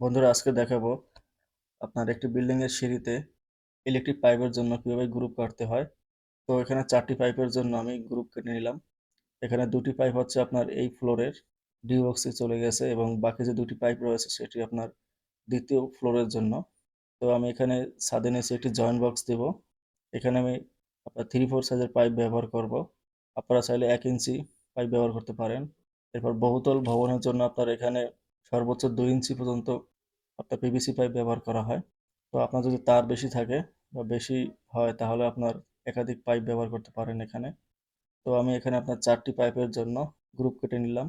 বন্ধুরা, আজকে দেখাবো আপনার একটি বিল্ডিং এর সিঁড়িতে ইলেকট্রিক পাইপের জন্য কীভাবে গ্রুপ কাটতে হয়। তো এখানে চারটি পাইপের জন্য আমি গ্রুপ কেটে নিলাম। এখানে দুটি পাইপ হচ্ছে আপনার এই ফ্লোরের ডি বক্সে চলে গেছে এবং বাকি যে দুটি পাইপ রয়েছে সেটি আপনার দ্বিতীয় ফ্লোরের জন্য। তো আমি এখানে ছাদে নিচে একটি জয়েন্ট বক্স দেব। এখানে আমি আপনার থ্রি ফোর সাইজের পাইপ ব্যবহার করব। আপনারা চাইলে এক ইঞ্চি পাইপ ব্যবহার করতে পারেন। এরপর বহুতল ভবনের জন্য আপনার এখানে সর্বোচ্চ দুই ইঞ্চি পর্যন্ত আপনার পিভিসি পাইপ ব্যবহার করা হয়। তো আপনার যদি তার বেশি থাকে বা বেশি হয়, তাহলে আপনার একাধিক পাইপ ব্যবহার করতে পারেন এখানে। তো আমি এখানে আপনার চারটি পাইপের জন্য গ্রুপ কেটে নিলাম।